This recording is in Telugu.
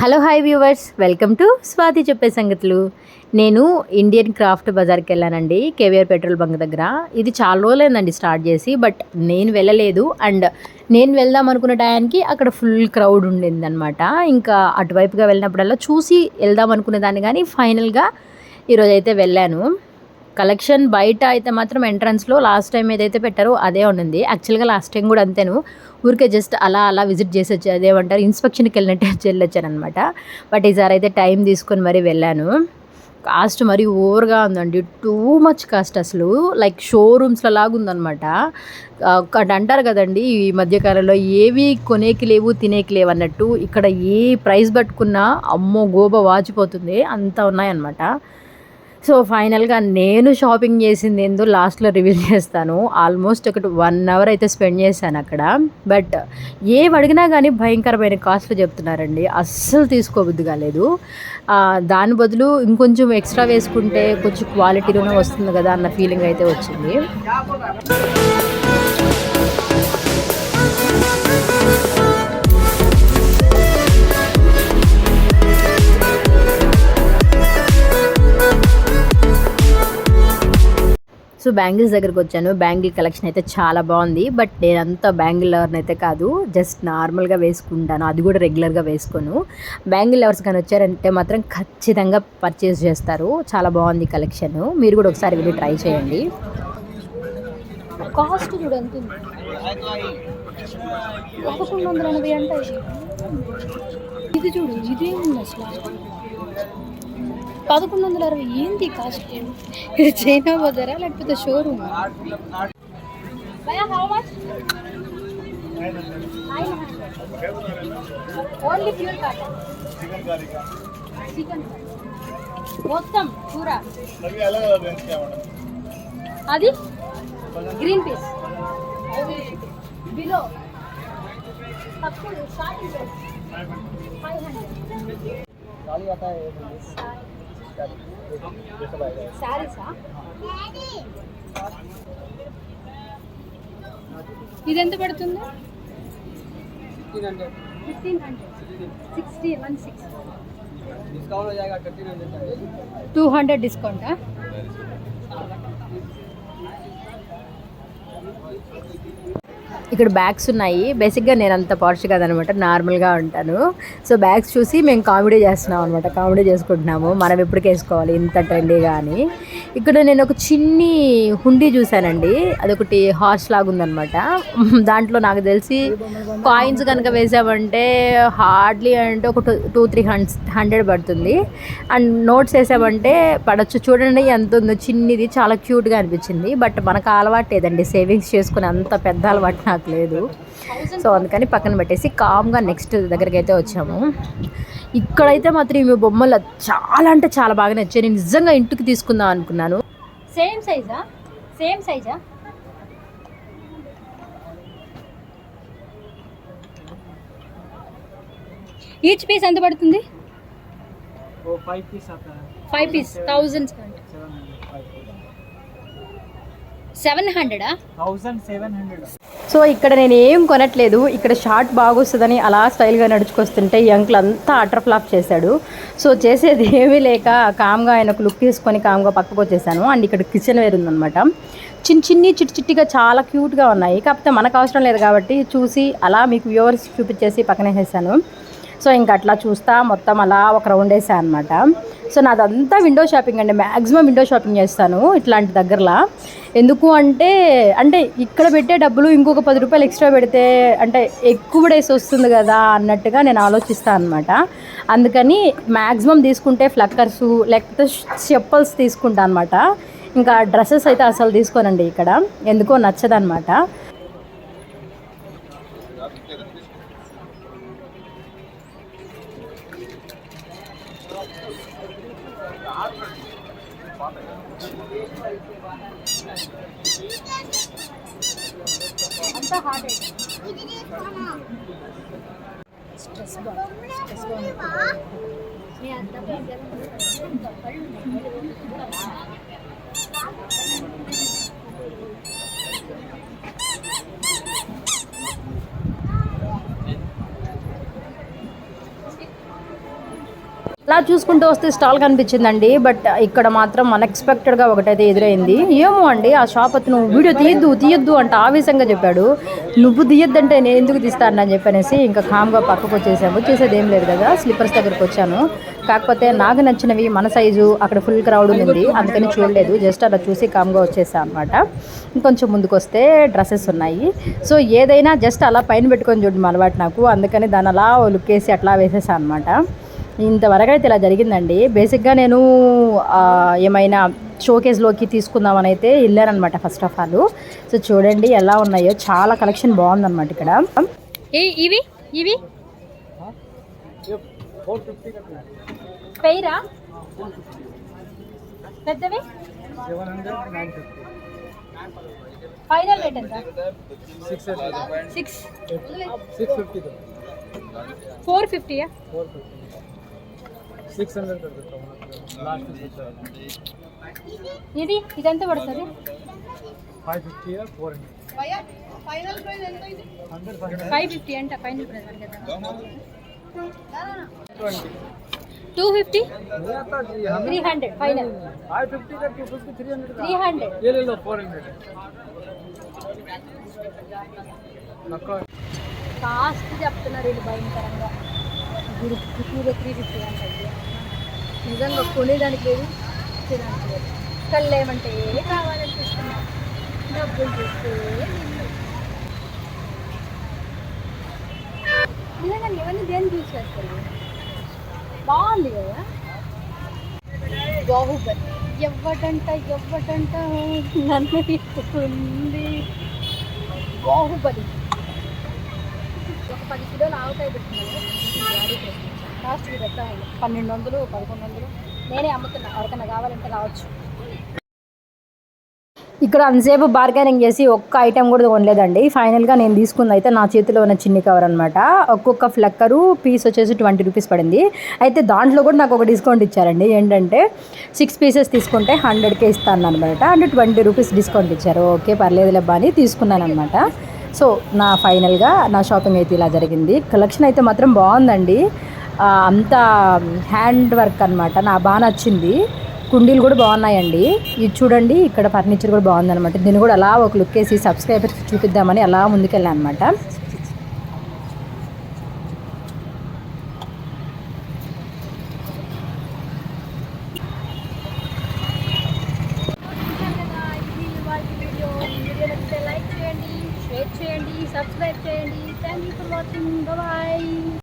Hello hi viewers. Welcome to Swathi చెప్పే సంగతులు. నేను ఇండియన్ క్రాఫ్ట్ బజార్కి వెళ్ళానండి కేవీఆర్ పెట్రోల్ బంక్ దగ్గర. ఇది చాలా రోజులైందండి స్టార్ట్ చేసి బట్ నేను వెళ్ళలేదు. అండ్ నేను వెళ్దాం అనుకున్న టయానికి అక్కడ ఫుల్ క్రౌడ్ ఉండిందనమాట ఇంకా అటువైపుగా వెళ్ళినప్పుడల్లా చూసి వెళ్దాం అనుకునే దాన్ని కానీ ఫైనల్గా ఈరోజైతే వెళ్ళాను. కలెక్షన్ బయట అయితే మాత్రం ఎంట్రన్స్లో లాస్ట్ టైం ఏదైతే పెట్టారో అదే ఉండింది. యాక్చువల్గా లాస్ట్ టైం కూడా అంతేను. ఊరికే జస్ట్ అలా అలా విజిట్ చేసి వచ్చి అదేమంటారు ఇన్స్పెక్షన్కి వెళ్ళినట్టు వెళ్ళొచ్చాను అనమాట బట్ ఈసారి అయితే టైం తీసుకొని మరీ వెళ్ళాను. కాస్ట్ మరీ ఓవర్గా ఉందండి. టూ మచ్ కాస్ట్ అసలు. లైక్ షోరూమ్స్లో లాగా ఉందన్నమాట ఒకటి అంటారు కదండి ఈ మధ్యకాలంలో ఏవి కొనేకి లేవు తినేకి లేవు అన్నట్టు. ఇక్కడ ఏ ప్రైస్ పట్టుకున్నా అమ్మో గోబ వాచిపోతుంది. అంత ఉన్నాయన్నమాట. సో ఫైనల్గా నేను షాపింగ్ చేసింది ఏందో లాస్ట్లో రివీల్ చేస్తాను? ఆల్మోస్ట్ ఒకటి వన్ అవర్ అయితే స్పెండ్ చేశాను అక్కడ. బట్ ఏం అడిగినా కానీ భయంకరమైన కాస్ట్లు చెప్తున్నారండి. అస్సలు తీసుకోబుద్ది కాలేదు దాని బదులు ఇంకొంచెం ఎక్స్ట్రా వేసుకుంటే కొంచెం క్వాలిటీలోనే వస్తుంది కదా అన్న ఫీలింగ్ అయితే వచ్చింది. సో బ్యాంగిల్స్ దగ్గరకు వచ్చాను. బ్యాంగిల్ కలెక్షన్ అయితే చాలా బాగుంది. బట్ నేను బ్యాంగిల్ లవర్ని అయితే కాదు. జస్ట్ నార్మల్గా వేసుకుంటాను. అది కూడా రెగ్యులర్గా వేసుకోను. బ్యాంగిల్ లవర్స్ కానీ వచ్చారంటే మాత్రం ఖచ్చితంగా పర్చేస్ చేస్తారు. చాలా బాగుంది కలెక్షన్. మీరు కూడా ఒకసారి వెళ్ళి ట్రై చేయండి. కాస్ట్ చూడండి పదకొండు వందల ఎనభై అంటే ఇది చూడు ఇదే అసలు? పదకొండు వందల అరవై ఏంది కాస్ట్? ఇది చైనా బజారా లేకపోతే షోరూమ్? ఓన్లీ ప్యూర్ చికెన్ మొత్తం కూర. అది గ్రీన్ పీస్ బిలో తక్కువ స్టార్టింగ్ ఫైవ్ హండ్రెడ్ శారీసా ఇది ఎంత పడుతుంది? సిక్స్టీ వన్ టూ హండ్రెడ్ డిస్కౌంటా ఇక్కడ బ్యాగ్స్ ఉన్నాయి. బేసిక్గా నేను అంత పార్ష్ కాదనమాట నార్మల్గా ఉంటాను. సో బ్యాగ్స్ చూసి మేము కామెడీ చేస్తున్నాం అనమాట కామెడీ చేసుకుంటున్నాము. మనం ఎప్పటికి వేసుకోవాలి? ఇంత ట్రెండీగా అని. ఇక్కడ నేను ఒక చిన్ని హుండీ చూశానండి. అదొకటి హార్స్ లాగా ఉందనమాట దాంట్లో నాకు తెలిసి కాయిన్స్ కనుక వేసామంటే హార్డ్లీ అంటే ఒక టూ టూ త్రీ హండ్రెడ్ పడుతుంది. అండ్ నోట్స్ వేసామంటే పడచ్చు. చూడండి ఎంత ఉందో చిన్నిది. చాలా క్యూట్గా అనిపించింది. బట్ మనకు అలవాటు లేదండి. సేవింగ్స్ చేసుకునే అంత పెద్ద అలవాటు నాకు లేదు. సో అందుకని పక్కన పెట్టేసి కామ్గా నెక్స్ట్ దగ్గరికి అయితే వచ్చాము. ఇక్కడైతే మాత్రం ఇవి బొమ్మలు చాలా అంటే చాలా బాగా నచ్చాయి. నేను నిజంగా ఇంటికి తీసుకుందాం అనుకున్నాను. సేమ్ సైజా సేమ్ సైజా ఈచ్ పీస్ ఎంత పడుతుంది? ఫైవ్ పీస్ థౌజండ్ సెవెన్ హండ్రెడా థౌజండ్ సెవెన్ హండ్రెడ్ సో ఇక్కడ నేను ఏం కొనట్లేదు. ఇక్కడ షార్ట్ బాగొస్తుందని అలా స్టైల్గా నడుచుకొస్తుంటే ఈ అంకుల్ అంతా అటర్ ఫ్లాప్ చేశాడు. సో చేసేది ఏమీ లేక కామ్గా ఆయన ఒక లుక్ తీసుకొని కామ్గా పక్కకు వచ్చేసాను. అండ్ ఇక్కడ కిచెన్ వేర్ ఉందన్నమాట. చిన్న చిన్ని చిట్టి చిట్టిగా చాలా క్యూట్గా ఉన్నాయి. కాకపోతే మనకు అవసరం లేదు కాబట్టి చూసి అలా మీకు వ్యూవర్స్ చూపించేసి పక్కనేసేసాను. సో ఇంక అట్లా చూస్తా మొత్తం అలా ఒక రౌండ్ వేసాను అనమాట సో నాదంతా విండో షాపింగ్ అండి. మ్యాక్సిమం విండో షాపింగ్ చేస్తాను ఇట్లాంటి దగ్గరలా. ఎందుకు అంటే అంటే ఇక్కడ పెట్టే డబ్బులు ఇంకొక పది రూపాయలు ఎక్స్ట్రా పెడితే అంటే ఎక్కువ డేస్ వస్తుంది కదా అన్నట్టుగా నేను ఆలోచిస్తాను అనమాట అందుకని మ్యాక్సిమం తీసుకుంటే ఫ్లక్కర్స్ లేకపోతే చెప్పల్స్ తీసుకుంటా అనమాట ఇంకా డ్రెస్సెస్ అయితే అసలు తీసుకోనండి ఇక్కడ. ఎందుకో నచ్చదనమాట అంతా హార్డ్ స్ట్రెస్ బాగుంది స్ట్రెస్ బాగుంది అలా చూసుకుంటూ వస్తే స్టాల్ కనిపించిందండి బట్ ఇక్కడ మాత్రం అన్ఎక్స్పెక్టెడ్గా ఒకటైతే ఎదురైంది. ఏమో అండి ఆ షాప్ అతను వీడియో తీయద్దు తీయద్దు అంట ఆవేశంగా చెప్పాడు. నువ్వు తీయద్దంటే నేను ఎందుకు తీస్తాను అని చెప్పనేసి ఇంకా కామ్గా పక్కకు వచ్చేసాము. చేసేది ఏం లేదు కదా స్లిప్పర్స్ దగ్గరకు వచ్చాను. కాకపోతే నాకు నచ్చినవి మన సైజు అక్కడ ఫుల్ క్రౌడ్ ఉంది. అందుకని చూడలేదు జస్ట్ అలా చూసి కామ్గా వచ్చేసాను అనమాట ఇంకొంచెం ముందుకు వస్తే డ్రెస్సెస్ ఉన్నాయి. సో ఏదైనా జస్ట్ అలా పైన పెట్టుకొని చూడడం అలవాటు నాకు. అందుకని దాని అలా లుక్ వేసి అట్లా వేసేసాను అనమాట ఇంతవరకు అయితే ఇలా జరిగిందండి. బేసిక్గా నేను ఏమైనా షోకేస్లోకి తీసుకుందామని అయితే వెళ్ళారనమాట ఫస్ట్ ఆఫ్ ఆల్ సో చూడండి ఎలా ఉన్నాయో. చాలా కలెక్షన్ బాగుందన్నమాట ఇక్కడ. సిక్స్ ఫోర్ ఫిఫ్టీయా ఫోర్ ఫిఫ్టీ సిక్స్ హండ్రెడ్ ఇది ఇదెంత పడుతుంది? Five fifty four hundred two fifty three hundred final cost చెప్తున్నారు వీళ్ళు భయంకరంగా. గురు టూ త్రీ ఫిఫ్టీ అంట నిజంగా కొనేదానికి లేదు ఇచ్చేదానికి లేదు. కళ్ళు ఏమంటే కావాలనిపిస్తున్నా డబ్బులు చూస్తే నిన్ను. నిజంగా ఇవన్నీ దేని యూజ్ చేస్తారు? బాగుంది కదా? బాహుబలి. ఎవ్వటంట ఎవ్వటంట నన్ను తీసుకుంది బాహుబలి. ఒక పది కిలోలు ఆవకాయ పెట్టుకున్నాను. కాస్ట్ పెడతా పన్నెండు వందలు పదకొండు వందలు. నేనే అమ్ముతున్నా. ఎవరికైనా కావాలంటే రావచ్చు. ఇక్కడ అంతసేపు బార్గెనింగ్ చేసి ఒక్క ఐటెం కూడా కొనలేదండి. ఫైనల్గా నేను తీసుకుంది అయితే నా చేతిలో ఉన్న చిన్ని కవర్ అనమాట ఒక్కొక్క ఫ్లక్కరు పీస్ వచ్చేసి ట్వంటీ రూపీస్ పడింది. అయితే దాంట్లో కూడా నాకు ఒక డిస్కౌంట్ ఇచ్చారండి. ఏంటంటే సిక్స్ పీసెస్ తీసుకుంటే హండ్రెడ్కే ఇస్తాను అనమాట అంటే ట్వంటీ రూపీస్ డిస్కౌంట్ ఇచ్చారు. ఓకే పర్లేదు లేబ్బా అని తీసుకున్నాను అనమాట సో నా ఫైనల్గా నా షాపింగ్ అయితే ఇలా జరిగింది. కలెక్షన్ అయితే మాత్రం బాగుందండి. అంతా హ్యాండ్ వర్క్ అనమాట నా బాగా నచ్చింది. కుండీలు కూడా బాగున్నాయండి. ఇది చూడండి ఇక్కడ ఫర్నిచర్ కూడా బాగుందనమాట దీన్ని కూడా అలా ఒక లుక్ వేసి సబ్స్క్రైబర్స్ చూపిద్దామని అలా ముందుకెళ్ళాను అనమాట సబ్స్క్రైబ్ చేయండి thank you for watching bye